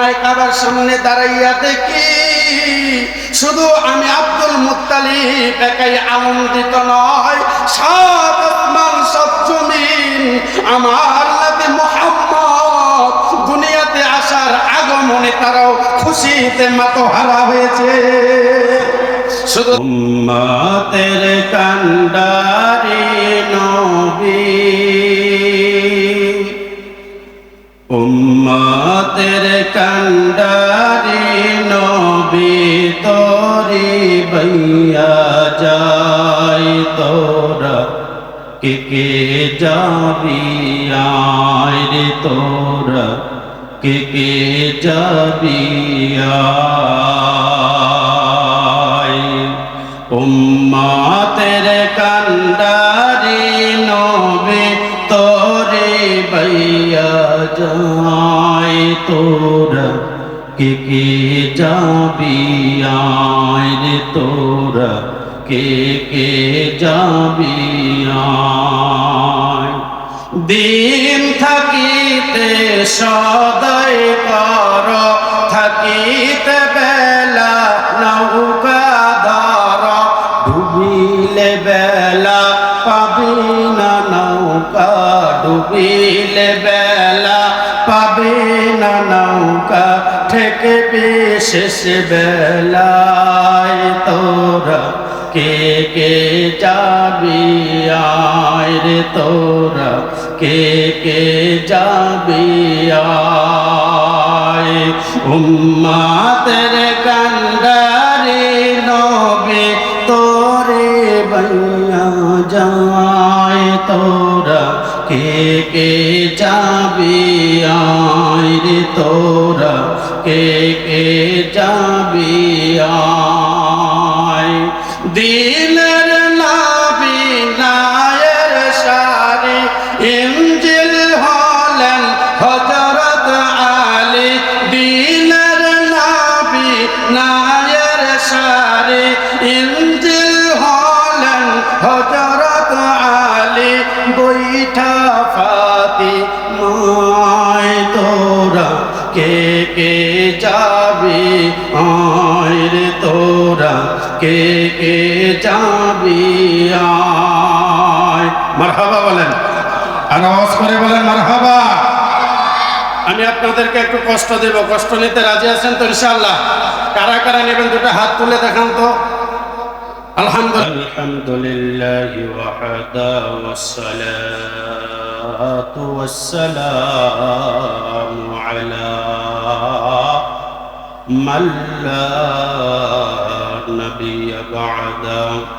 খানায় কাবার সামনে দাঁড়াইয়া দেখি, শুধু আমি আব্দুল মুত্তালিব একাই আনন্দিত নয়, সব আসমান, সব জমিন, আমার নবী মুহাম্মদ দুনিয়াতে আসার আগমনে তারাও খুশিতে মাতোহারা হয়েছে। শুধু কান্ডারি নবী। উম্মতের কান্ডারি নবী তোরি বইয়া যায়, তোরা কে কে যাবি আয় রে তোরা, কে কে যাবি আয়। উম্মাতের তোরা কে কে যাবি? আয় রে তোরা কে কে যাবি? দিন থাকিতে সদয় কর থাকিতে বিশেষ বেলায় তোরা কে কে যাবি? আয় রে তোরা কে কে যাবি? আয়। উম্মাতের কান্ডারে নবে তোরে বইয়া যায় তোরা কে কে যাবি? আয় রে তোরা কে আর আওয়াজ করে বলেন মারহাবা আমি আপনাদেরকে একটু কষ্ট দেব কষ্ট নিতে রাজি আছেন তো ইনশাআল্লাহ কারা কারা নেবেন দুটো হাত তুলে দেখান তো আলহামদুলিল্লাহ আলহামদুলিল্লাহ ওয়াহদা والصلاة والسلام على من لا نبي بعده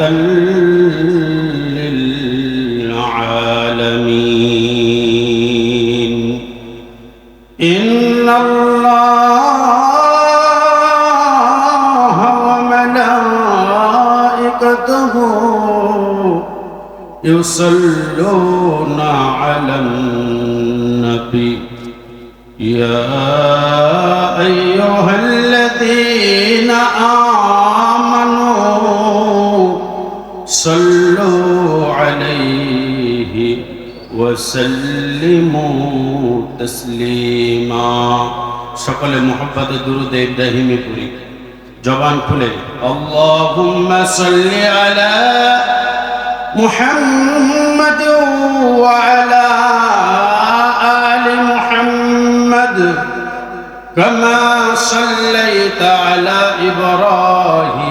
للعالمين. إن الله وملائكته يصلون على النبي. يا أيها الذين صلوا عليه وسلموا تسليما সকলে মোহাম্মতে দুরুদ ইব্রাহিমে পড়ি জবান খুলে আল্লাহুম্মা সাল্লি আলা محمد وعلى آل محمد كما صليت على إبراهيم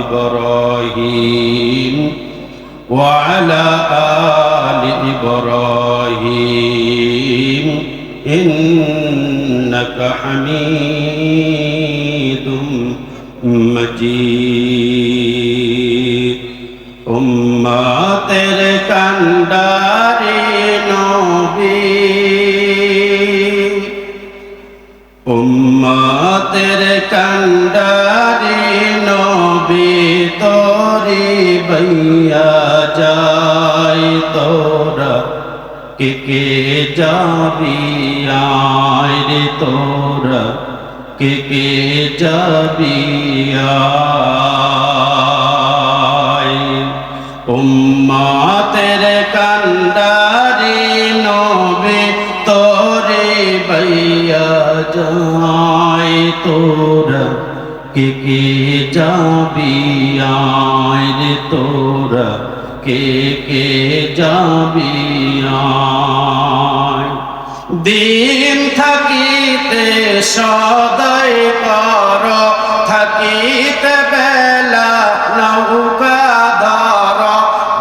إبراهيم وعلى آل إبراهيم إنك حميد مجيد. أمتر كنداري نبي أمتر كنداري কে কে যাবি আয় রে তোরা? কে কে যাবি উম্মাতের কান্ডারি নবে তোরে বৈয়া যায় তোরা। কে কে যাবি আয় রে তোরা? কে কে যাবি দিন থাকিতে সদয় কর থাকিতে বেলা নৌকা ধর।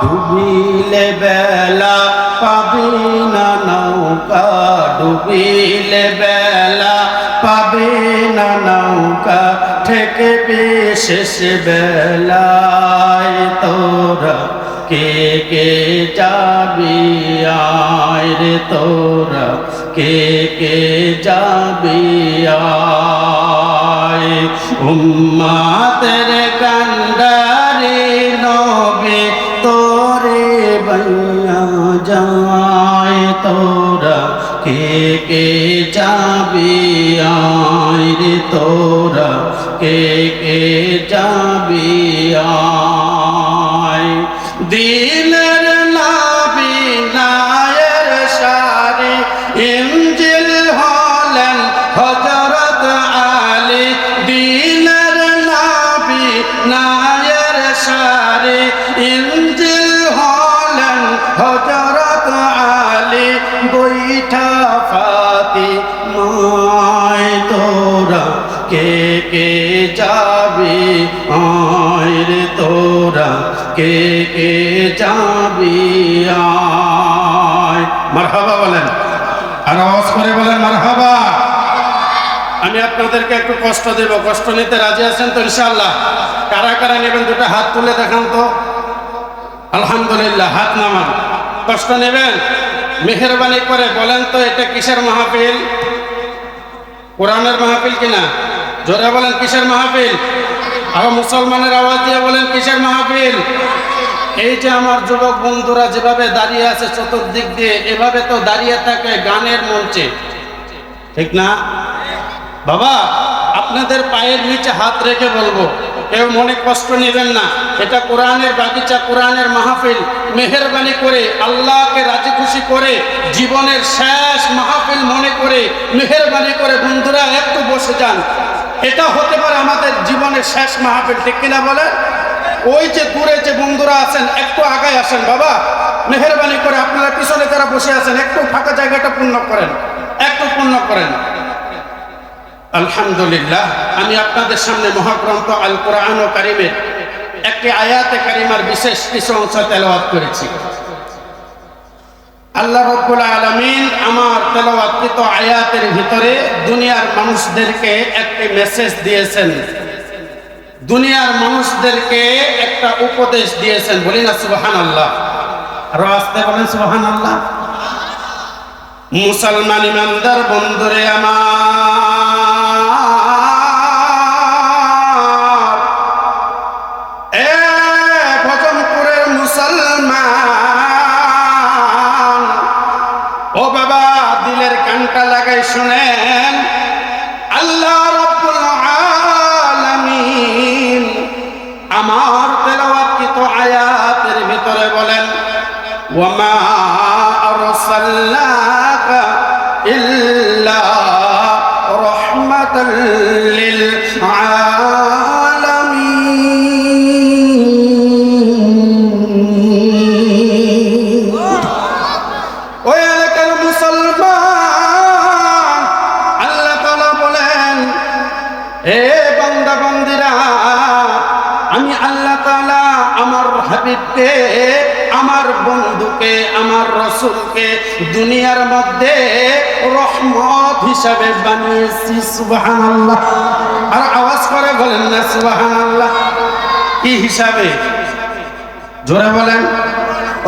ডুবিলে বেলা পাবি না নৌকা, ডুবিলে বেলা পাবে না নৌকা, ঠেকে বিশেষ বেলায় তোরা কে কে যাবি? আয় রে তোরা। কে কে যাবি? আয়। উম্মাতের কান্ডারি নবে তোরে বৈয়া যায় তোরা। কে কে যাবি? আয় রে তোরা। কে কে যাবি? আয় বলেন। আর আওয়াজ করে বলেন, মারহাবা। আমি আপনাদেরকে একটু কষ্ট দেব, কষ্ট নিতে রাজি আছেন তো ইনশাআল্লাহ? কারা কারা নেবেন দুটো হাত তুলে দেখান তো। আলহামদুলিল্লাহ, হাত নামান। কষ্ট নেবেন? মেহরবানি করে বলেন তো, এটা কিসের মাহফিল? কোরআনের মাহফিল কিনা? জোরে বলেন, কিসের মাহফিল? আর মুসলমানের আওয়াজ দিয়ে বলেন, কিসের মাহফিল? এই যে আমার যুবক বন্ধুরা যেভাবে দাঁড়িয়ে আছে চতুর্দিক দিয়ে, এভাবে তো দাঁড়িয়ে থাকে গানের মঞ্চে। ঠিক না? বাবা, আপনাদের পায়ের নিচে হাত রেখে বলব, কেউ মনে কষ্ট নেবেন না। এটা কোরআনের বাগিচা, কোরআনের মাহফিল। মেহরবানি করে, আল্লাহকে রাজি খুশি করে, জীবনের শেষ মাহফিল মনে করে, মেহরবানি করে বন্ধুরা একটু বসে যান। এটা হতে পারে আমাদের জীবনের শেষ মাহফিল, ঠিক কিনা বলে? ওই যে দূরে যে বন্ধুরা আছেন, একটু আগায় আসেন বাবা। মেহরবানি করে আপনারা পিছনে যারা বসে আছেন, একটু ফাঁকা জায়গাটা পূর্ণ করেন, একটু পূর্ণ করেন। আলহামদুলিল্লাহ, আমি আপনাদের সামনে মহাগ্রন্থ আল কোরআন ও কারিমের একটি আয়াতে কারিমার বিশেষ কিছু অংশ তেলাওয়াত করেছি। আল্লাহ রব্বুল আলমিন আমার তেলাওয়াতকৃত আয়াতের ভিতরে দুনিয়ার মানুষদেরকে একটি মেসেজ দিয়েছেন। দুনিয়ার মানুষদেরকে একটা উপদেশ দিয়েছেন, বলি না সুবাহান আল্লাহ আরও আসতে বলেন সুবাহান আল্লাহ মুসলমান ইমানদার বন্ধুরে আমার। এ ভজনপুরের মুসলমান। ও বাবা, দিলের কানটা লাগাই শুনেন। وما أرسلناك إلا رحمة للعالمين ويا لك المسلمان الله تعالى بولين ايه بندا بندرا আমি আল্লাহ তালা আমার হাবিবকে আমার বন্ধুকে, আমার রসুলকে দুনিয়ার মধ্যে রহমত হিসাবে বানিয়েছি, সুবহানাল্লাহ। আর আওয়াজ করে বলেন না, সুবহানাল্লাহ। কি হিসাবে? জোরে বলেন।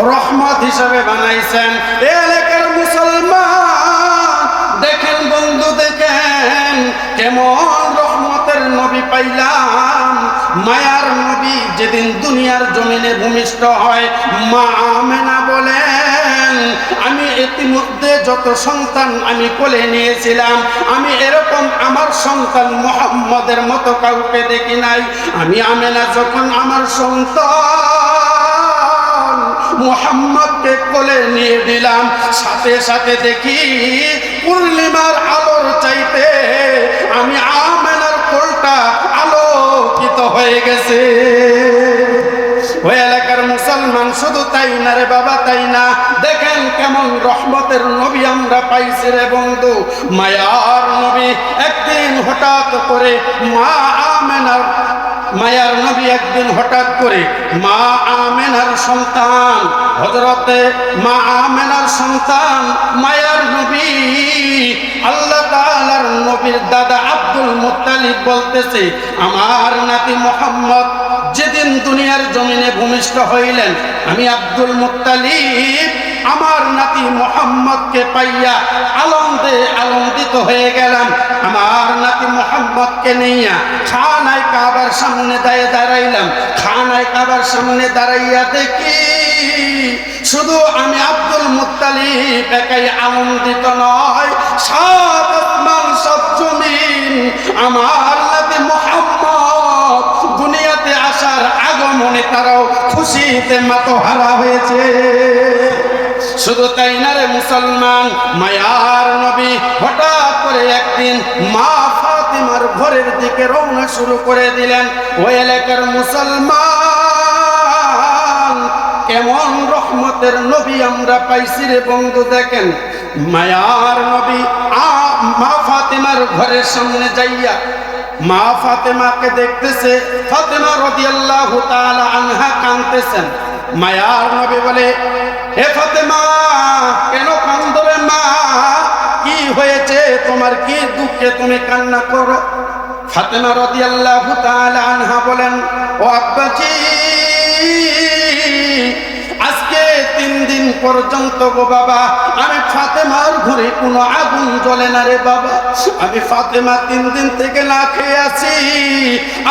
রহমত হিসাবে বানাইছেন। এলাকার মুসলমান, দেখেন বন্ধু, দেখেন কেমন রহমতের নবী পাইলাম। মায়ার নবী যেদিন দুনিয়ার জমিনে ভূমিষ্ঠ হয়, মা আমেনা বলেন, আমি ইতিমধ্যে যত সন্তান আমি কোলে নিয়েছিলাম, আমি এরকম আমার সন্তান মোহাম্মদের মতো কাউকে দেখি নাই। আমি আমেনা যখন আমার সন্তান মোহাম্মদকে কোলে নিয়ে দিলাম, সাথে সাথে দেখি পূর্ণিমার আলোর চাইতে আমি আমেনার না রে বাবা, তাই না? দেখেন কেমন রহমতের নবী আমরা পাইছি রে বন্ধু। মায়ার নবী একদিন হঠাৎ করে মা আমেনার, মায়ার নবী একদিন হঠাৎ করে মা আমেনার সন্তান হজরতে মা আমেনার সন্তান, মায়ার নবী, আল্লাহ তাআলার নবীর দাদা আব্দুল মুত্তালিব বলতেছে, আমার নাতি মোহাম্মদ যেদিন দুনিয়ার জমিনে ভূমিষ্ঠ হইলেন, আমি আব্দুল মুত্তালিব, আমার নাতি মোহাম্মদকে পাইয়া আনন্দে আনন্দিত হয়ে গেলাম। আমার নাতি মোহাম্মদকে নিয়া খানায় কাবার সামনে দাঁড়িয়ে দাঁড়াইলাম। খানায় কাবার সামনে দাঁড়াইয়া দেখি, শুধু আমি আব্দুল মুত্তালিব একাই আনন্দিত নয়, সব আসমান, সব জমিন আমার আগমনে তারাও খুশিতে মাতোহারা হয়েছে। শুধু তাই না রে মুসলমান, মায়ার নবী হঠাৎ করে একদিন মা ফাতিমার ঘরের দিকে রওনা শুরু করে দিলেন ওই এলাকার মুসলমান, কেমন রহমতের নবী আমরা পাইছি রে বন্ধু দেখেন। মায়ার নবী মা ফাতিমার ঘরের সামনে যাইয়া মা ফাতেমাকে দেখতেছে, ফাতেমা রাদিয়াল্লাহু তাআলা আনহা কাঁদতেছেন। মায়ার নবী বলে, হে ফাতেমা, কেন কান্দবে মা? কি হয়েছে? তোমার কি দুঃখে তুমি কান্না করো? ফাতেমা রাদিয়াল্লাহু তাআলা আনহা বলেন, ও আব্বাজি দিন পর্যন্ত গো বাবা আমি ফাতেমার ঘরে কোনো আগুন জ্বলে না রে বাবা। আমি ফাতেমা তিন দিন থেকে না খেয়ে আছি।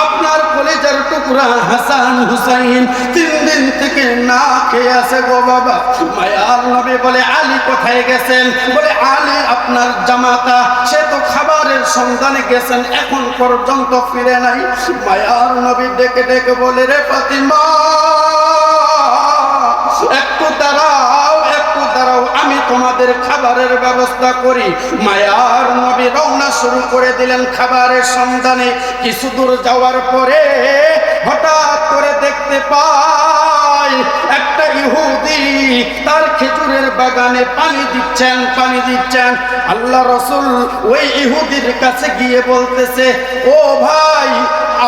আপনার কলেজের টুকরা হাসান হুসাইন তিন দিন থেকে না খেয়ে আছে গো বাবা। মায়ার নবী বলে, আলী কোথায় গেছেন? বলে, আলী আপনার জামাতা, সে তো খাবারের সন্ধানে গেছেন, এখন পর্যন্ত ফিরে নাই। মায়ার নবী ডেকে ডেকে বলে, রে ফাতিমা একটু দাঁড়াও একটু দাঁড়াও, আমি তোমাদের খাবারের ব্যবস্থা করি। মায়ার নবী রওনা শুরু করে দিলেন খাবারের সন্ধানে। কিছু দূর যাওয়ার পরে হঠাৎ করে দেখতে পাই, একটা ইহুদি তার খেজুরের বাগানে পানি দিচ্ছেন পানি দিচ্ছেন। আল্লাহ রসুল ওই ইহুদির কাছে গিয়ে বলতেছে, ও ভাই,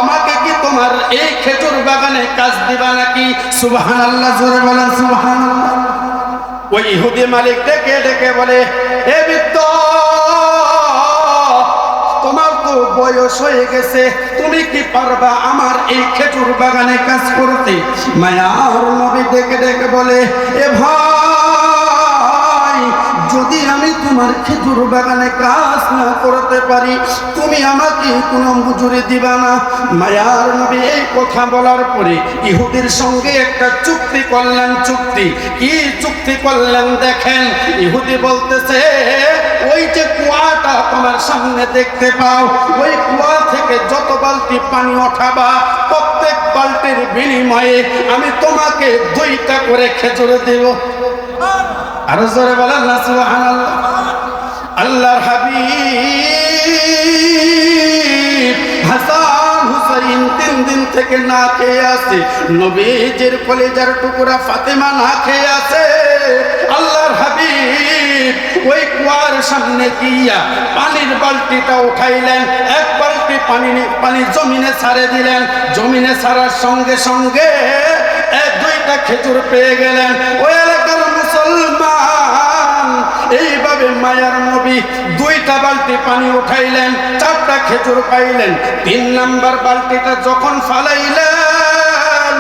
আমাকে তোমার এই খেজুর বাগানে কাজ দিবা নাকি? সুবাহান আল্লাহ জোরে বলেন সুবাহান ওই ইহুদি মালিক ডেকে ডেকে বলে, এ বৃদ্ধ, তোমার তো বয়স হয়ে গেছে, তুমি কি পারবা আমার এই খেজুর বাগানে কাজ করতে? মায়ার নবী ডেকে ডেকে বলে, এ ভাই যদি আমি তোমার খেজুর বাগানে কাজ না করতে পারি, তুমি আমাকে কোনো মজুরি দিবা না। মায়ার নবী এই কথা বলার পরে ইহুদির সঙ্গে একটা চুক্তি করলেন, চুক্তি। কি চুক্তি করলেন দেখেন, ইহুদি বলতেছে, ওই যে কুয়াটা তোমার সামনে দেখতে পাও, ওই কুয়া থেকে যত বালতি পানি ওঠাবা, প্রত্যেক বালতির বিনিময়ে আমি তোমাকে দুইটা করে খেজুরে দেব। আরও জোরে বলেন আল্লাহর হাবিব তিন দিন থেকে না খেয়ে নবীজের টুকরা ফাতেমা না খেয়ে আছে। আল্লাহর হাবিব ওই কুয়ার সামনে পানির বালতিটা উঠাইলেন, এক বালতি পানি পানি জমিনে ছাড়ে দিলেন। জমিনে ছাড়ার সঙ্গে সঙ্গে এক দুইটা খেজুর পেয়ে গেলেন। ওই এইভাবে মায়ার নবী দুইটা বালতি পানি উঠাইলেন, চারটা খেজুর পাইলেন। তিন নাম্বার বালতিটা যখন ফালাইলেন,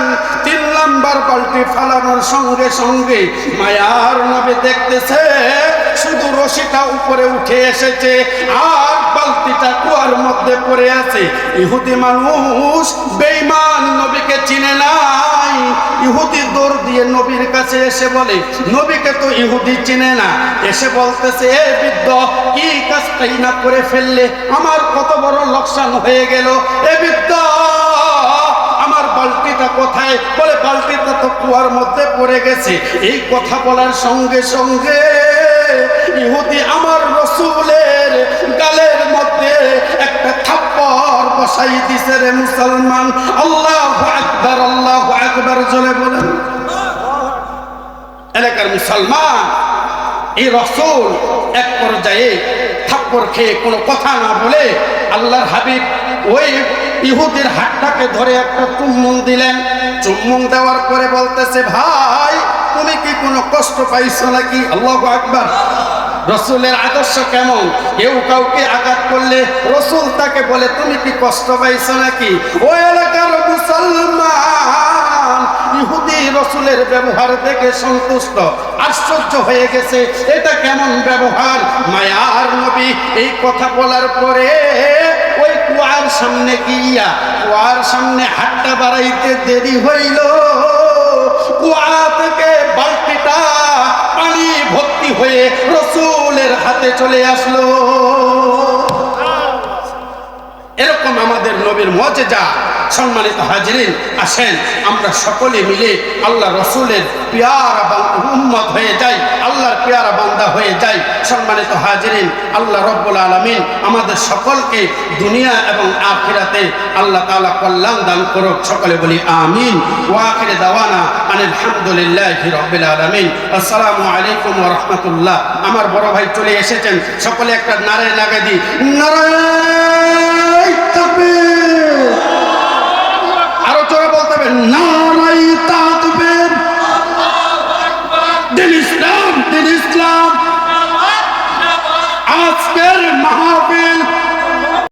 তিন নাম্বার বালতি ফালানোর সঙ্গে সঙ্গে মায়ার নবী দেখতেছে, শুধু রশিটা উপরে উঠে এসেছে, আর বালতিটা কুয়ার মধ্যে পড়ে আছে। ইহুদি মানুষ বেঈমান, নবীকে চিনে নাই। ইহুদি দৌড় দিয়ে নবীর কাছে এসে বলে, নবীকে তো ইহুদি চিনে না। এসে বলতেছে, এ বৃদ্ধ, কি কাজটাই না করে ফেললে আমার কত বড় লোকসান হয়ে গেল? এ বৃদ্ধ কোথায়? বলে, বালতিটা তো কুয়ার মধ্যে পড়ে গেছে। এই কথা বলার সঙ্গে সঙ্গে ইহুদি আমার রসুলের গালের মধ্যে একটা থাপ্পড় বসাই দিছে রে মুসলমান। আল্লাহ আকবার আল্লাহ আকবার জলে বলেন। এলাকার মুসলমান, এই রসুল এক পর্যায়ে থাপ্পড় খেয়ে কোনো কথা না বলে আল্লাহর হাবিব ওই ইহুদির হাতটাকে ধরে একটা চুম্বন দিলেন। চুম্বন দেওয়ার পরে বলতেছে, ভাই, তুমি কি কোনো কষ্ট পাইছো নাকি? আল্লাহ আকবার। রসুলের আদর্শ কেমন? কেউ কাউকে আঘাত করলে রসুল তাকে বলে, তুমি কি কষ্ট পাইছ নাকি? ও এলাকার মুসলমান, ইহুদি রসুলের ব্যবহার দেখে সন্তুষ্ট, আশ্চর্য হয়ে গেছে, এটা কেমন ব্যবহার? মায়ার নবী এই কথা বলার পরে ওই কুয়ার সামনে গিয়া, কুয়ার সামনে হাতটা বাড়াইতে দেরি হইল। হয়ে রসুলের হাতে চলে আসলো। এরকম আমাদের নবীর মজেজা। সম্মানিত হাজরিন, আসেন, আমরা সকলে মিলে আল্লাহ রসুলের পেয়ারা উম্মত হয়ে যাই, আল্লাহর পেয়ারা বান্দা হয়ে যাই। সম্মানিত হাজরিন, আল্লাহ রব্বুল আলমিন আমাদের সকলকে দুনিয়া এবং আখিরাতে আল্লাহ তাআলা কল্যাণ দান করুক। সকলে বলি আমিন। ওয়াখিরে দাওয়ানা আনিল হামদুলিল্লাহ রব্বিল আলমিন। আসসালামু আলাইকুম রাহমাতুল্লাহ। আমার বড় ভাই চলে এসেছেন। সকলে একটা নারে লাগাই দিই। নারায়ণ বলবেন নারাই তা